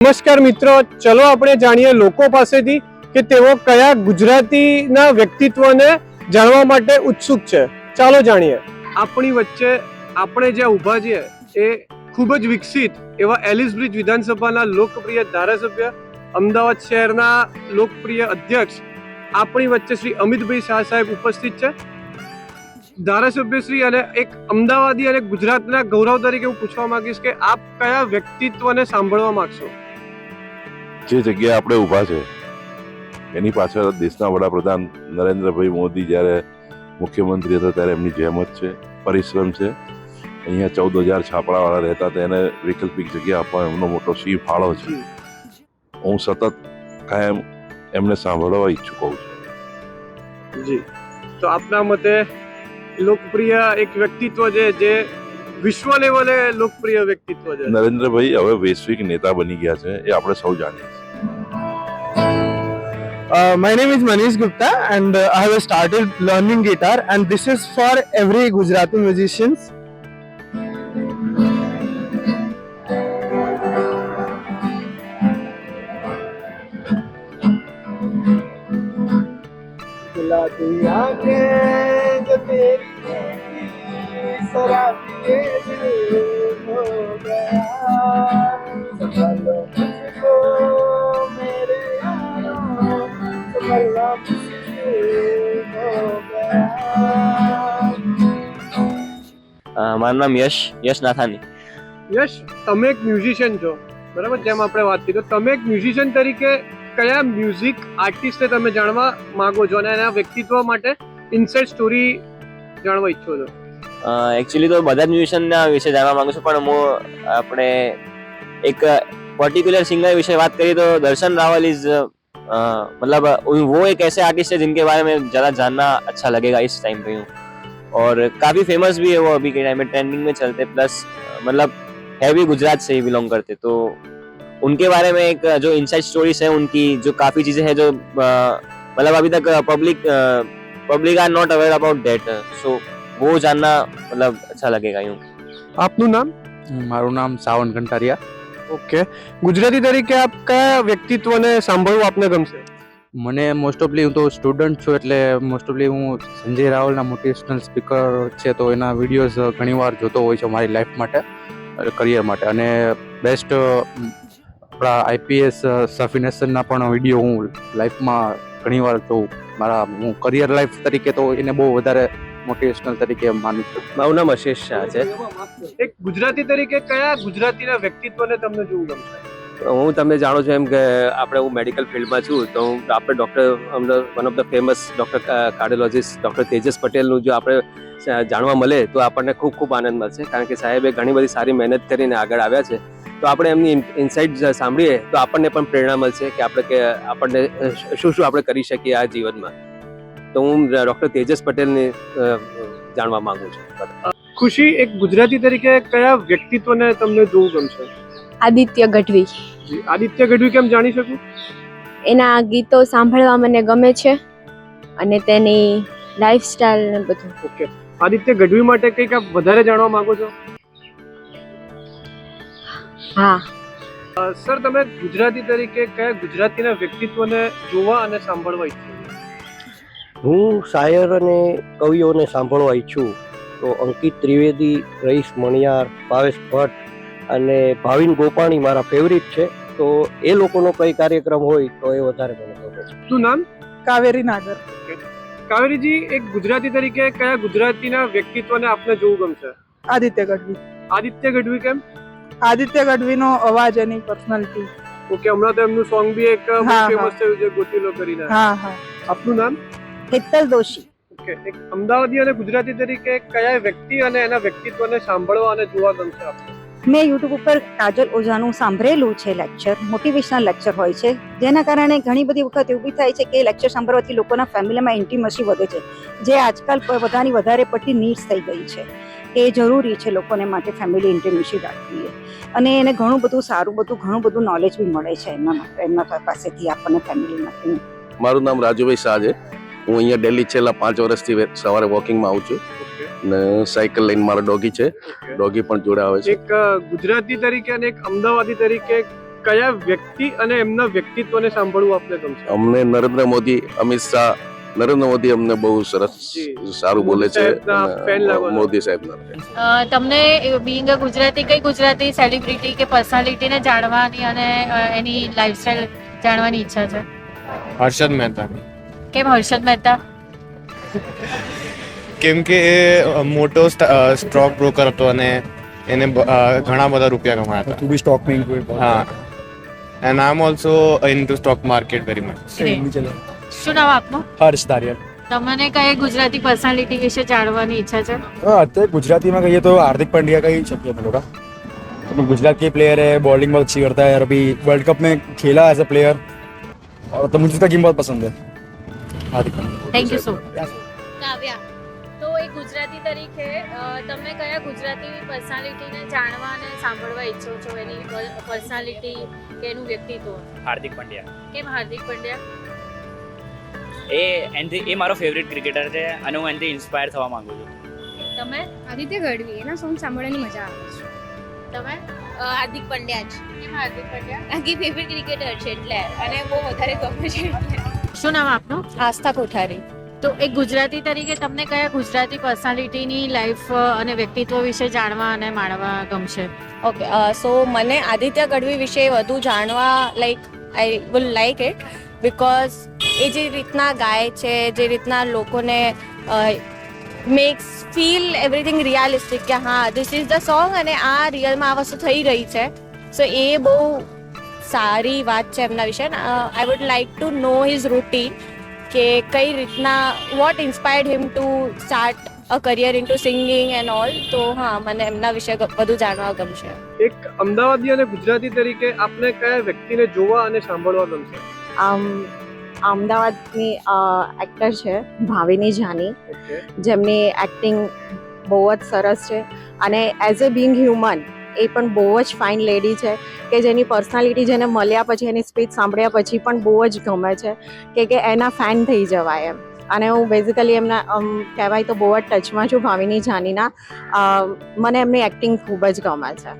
નમસ્કાર મિત્રો, ચલો આપણે જાણીએ લોકો પાસેથી કે તેઓ કયા ગુજરાતીના વ્યક્તિત્વને જાણવા માટે ઉત્સુક છે. ચાલો જાણીએ. આપણી વચ્ચે આપણે જ્યાં ઊભા છીએ, એ ખૂબ જ વિકસિત એવા એલિસ બ્રિજ વિધાનસભાના લોકપ્રિય ધારાસભ્ય, અમદાવાદ શહેરના લોકપ્રિય અધ્યક્ષ, આપણી વચ્ચે શ્રી અમિતભાઈ શાહ સાહેબ ઉપસ્થિત છે. ધારાસભ્ય શ્રી અને એક અમદાવાદી અને ગુજરાતના ગૌરવ તરીકે હું પૂછવા માંગીશ કે આપ કયા વ્યક્તિત્વને સાંભળવા માંગશો? જે જગ્યાએ આપણે ઊભા છે એની પાછળ દેશના વડાપ્રધાન નરેન્દ્રભાઈ મોદી જ્યારે મુખ્યમંત્રી હતા ત્યારે એમની જહેમત છે પરિશ્રમ છે. અહીંયા ચૌદ હજાર છાપડાવાળા રહેતા હતા એને વૈકલ્પિક જગ્યા આપવા એમનો મોટો શી ફાળો છે. હું સતત કાયમ એમને સાંભળવા ઈચ્છું કહું છું. જી. તો આપના મતે લોકપ્રિય એક વ્યક્તિત્વ છે જે વિશ્વ લેવલે લોકપ્રિય વ્યક્તિત્વ છે નરેન્દ્રભાઈ હવે વૈશ્વિક નેતા બની ગયા છે એ આપણે સૌ જાણીએ છીએ Uh, my name is Manish Gupta and uh, I have started learning guitar and this is for every Gujarati musicians. મારું નામ યશ યશ નાથાની. યશ, તમે એક મ્યુઝિશિયન છો. બરાબર? જેમ આપણે વાત કરી, તો તમે એક મ્યુઝિશિયન તરીકે કયા મ્યુઝિક આર્ટિસ્ટને તમે જાણવા માંગો છો અને એના વ્યક્તિત્વ માટે ઇનસાઇડ સ્ટોરી જાણવા ઈચ્છો છો? એકચ્યુઅલી તો બધા જ મ્યુઝિશિયનના વિશે જાણવા માંગુ છું પણ હું આપણે એક પર્ટિક્યુલર સિંગર વિશે વાત કરીએ તો दर्शन रावल इज मतलब वो एक ऐसे आर्टिस्ट है जिनके बारे में ज़्यादा जानना अच्छा लगेगा इस टाइम पे यूँ और काफ़ी फेमस भी है वो अभी के टाइम में ट्रेंडिंग में चलते प्लस मतलब है भी गुजरात से ही बिलोंग करते तो उनके बारे में एक जो इनसाइड स्टोरीज है उनकी जो काफ़ी चीज़ें हैं जो अ, मतलब अभी तक public public are not aware about that so वो जानना मतलब अच्छा लगेगा यूँ આપનું નામ મારું નામ સાવન કંટારિયા ઓકે ગુજરાતી તરીકે આપ કયા વ્યક્તિત્વને સાંભળવું આપને ગમશે મને મોસ્ટ ઓફલી હું તો સ્ટુડન્ટ છું એટલે મોસ્ટ ઓફલી હું સંજય રાવલના મોટિવેશનલ સ્પીકર છે તો એના વિડીયોઝ ઘણીવાર જોતો હોય છે મારી લાઈફ માટે કરિયર માટે અને બેસ્ટ આપણા આઈપીએસ સફિનેશનના પણ વિડીયો હું લાઈફમાં ઘણીવાર જોઉં મારા હું કરિયર લાઈફ તરીકે તો એને બહુ વધારે મોટિવેશનલ તરીકે માનું છું. મારું નામ અશેષ શાહ છે. એક ગુજરાતી તરીકે કયા ગુજરાતીના વ્યક્તિત્વને તમને જોવું ગમશે? હું તમે જાણો છો એમ કે આપણે હું મેડિકલ ફિલ્ડમાં છું તો હું આપણે doctor one of the famous doctor cardiologist doctor Tejas પટેલનું જો આપણે જાણવા મળે તો આપણને ખૂબ ખૂબ આનંદ મળશે. કારણ કે સાહેબે ઘણી બધી સારી મહેનત કરીને આગળ આવ્યા છે. તો આપણે એમની ઇનસાઇટ સાંભળીએ તો આપણને પણ પ્રેરણા મળશે કે આપણે કે આપણને શું શું આપણે કરી શકીએ આ જીવનમાં. તો હું ડૉક્ટર તેજસ પટેલને જાણવા માંગુ છું. ખુશી એક ગુજરાતી તરીકે કયા વ્યક્તિત્વને તમને જોવું ગમશે? આદિત્ય ગઢવી. આદિત્ય ગઢવી કેમ જાણી શકું? એના ગીતો સાંભળવા મને ગમે છે અને તેની લાઈફસ્ટાઈલ ને બધું. ઓકે. આદિત્ય ગઢવી માટે કંઈક આપ વધારે જાણવા માંગો છો? હા. સર તમે ગુજરાતી તરીકે કયા ગુજરાતીના વ્યક્તિત્વને જોવા અને સાંભળવા ઈચ્છો? છો હું શાયર અને કવિઓને સાંભળવા ઈચ્છું તો અંકિત ત્રિવેદી રઈસ મણિયાર ભાવેશ ભટ્ટ અને ભાવિન ગોપાણી મારા ફેવરિટ છે. તો એ લોકોનો કઈ કાર્યક્રમ હોય તો એ વધારે મને ગમે છે. શું નામ? કાવેરી નાગર. કાવેરીજી એક ગુજરાતી તરીકે કયા ગુજરાતીના વ્યક્તિત્વને આપને જોવું ગમશે? આદિત્ય ગઢવી. આદિત્ય ગઢવી કેમ? આદિત્ય ગઢવીનો અવાજ એની પર્સનાલિટી ઓકે હમણાં તો એમનું સોંગ બી એક. ફેમસ થયું છે ગોતીલો કરીને. હા હા. આપનું નામ? હેતલ દોશી. ઓકે એક અમદાવાદી અને ગુજરાતી તરીકે કયા વ્યક્તિ અને એના વ્યક્તિત્વને સાંભળવા અને જોવા ગમશે આપને? મેં યુટ્યુબ ઉપર કાજલ ઓઝાનું સાંભળેલું છે લેક્ચર મોટિવેશનલ લેક્ચર હોય છે. જેના કારણે ઘણી બધી વખત એવું બી થાય છે કે લેક્ચર સાંભળવાથી લોકોના ફેમિલીમાં ઇન્ટિમસી વધે છે. જે આજકાલ બધાની વધારે પડતી નીડ્સ થઈ ગઈ છે. એ જરૂરી છે લોકોને માટે ફેમિલી ઇન્ટિમસી રાખવી અને એને ઘણું બધું સારું બધું ઘણું બધું નોલેજ બી મળે છે એમના માટે એમના પાસેથી આપણને ફેમિલી માટે. મારું નામ રાજુભાઈ શાહ છે. હું અહીંયા ડેલી છેલ્લા પાંચ વર્ષથી સવારે વોકિંગમાં આવું છું. ને સાયકલ લઈને મારો ડોગી છે. ડોગી પણ જોડે આવે છે. એક ગુજરાતી તરીકે અને એક અમદાવાદી તરીકે કયા વ્યક્તિ અને એમના વ્યક્તિત્વને સાંભળવું આપને ગમશે? અમને નરેન્દ્ર મોદી અમિત શાહ નરેન્દ્ર મોદી અમને બહુ સરસ સારું બોલે છે. મોદી સાહેબ તમને બીંગ ગુજરાતી કઈ ગુજરાતી સેલિબ્રિટી કે પર્સનાલિટીને જાણવાની અને એની લાઈફસ્ટાઈલ જાણવાની ઈચ્છા છે? હર્ષદ મહેતા. કેમ હર્ષદ મહેતા કેમ કે એ મોટો સ્ટોક બ્રોકર હતો અને એને બ- અ, ઘણા બધા રૂપિયા કમાયા હતા તું બી સ્ટોક में कोई હા and I am also into stock market very much Great. શું નામ આપનું હર્ષ દારિયલ તમને કઈ ગુજરાતી પર્સનાલિટી વિશે જાણવાની ઈચ્છા છે અત્યારે ગુજરાતી में कहिए तो हार्दिक पांड्या का ही चाहिए हम लोग का तो गुजरात के प्लेयर है बॉलिंग बहुत अच्छी करता है और अभी वर्ल्ड कप में खेला एज अ प्लेयर और तो मुझे उसका गेम बहुत पसंद है Hardik Pandya thank you so કાવ્યા તો એ ગુજરાતી તરીકે તમે કયા ગુજરાતી પર્સનાલિટીને જાણવા અને સાંભળવા ઈચ્છો છો? એની પર્સનાલિટી કે એનું વ્યક્તિત્વ? હાર્દિક પંડ્યા. કેમ હાર્દિક પંડ્યા? એ એનથી એ મારો ફેવરિટ ક્રિકેટર છે અને હું એનાથી ઇન્સ્પાયર થવા માંગુ છું. તમે? આદિત્ય ગઢવી એના સોંગ સાંભળવાની મજા આવે છે. તમે? હાર્દિક પંડ્યા જ. કેમ હાર્દિક પંડ્યા? આખી ફેવરિટ ક્રિકેટર છે એટલે અને બહુ વધારે ગમે છે શું નામ આપનું? આસ્થા કોઠારી. તો એક ગુજરાતી તરીકે તમને કયા ગુજરાતી પર્સનાલિટીની લાઈફ અને વ્યક્તિત્વ વિશે જાણવા અને માણવા ગમશે? ઓકે સો મને આદિત્ય ગઢવી વિશે વધુ જાણવા like I will like it because એ જે રીતના ગાય છે જે રીતના લોકોને મેક્સ ફીલ એવરીથિંગ રિયાલિસ્ટિક કે હા ધીસ ઇઝ ધ સોંગ અને આ રિયલમાં આ વસ્તુ થઈ રહી છે. સો એ બહુ સારી વાત છે એમના વિશે. I would like to know his routine કે કઈ રીતના what inspired him to start a career into singing and all તો હા મને એમના વિશે બધું જાણવા ગમશે. એક અમદાવાદી અને ગુજરાતી તરીકે આપને કયા વ્યક્તિને જોવા અને સાંભળવા ગમશે? આમ અમદાવાદની એક્ટર છે ભાવિની જાની. જેમની એક્ટિંગ બહુ જ સરસ છે. અને એઝ અ બિંગ હ્યુમન એ પણ બહુ જ ફાઇન લેડી છે કે જેની પર્સનાલિટી જેને મળ્યા પછી, એની સ્પીચ સાંભળ્યા પછી પણ બહુ જ ગમે છે કે કે એના ફેન થઈ જવાય એમ. અને હું બેઝિકલી એમના કહેવાય તો બહુ જ ટચમાં છું ભાવિની જાનીના. મને એમની એક્ટિંગ ખૂબ જ ગમે છે.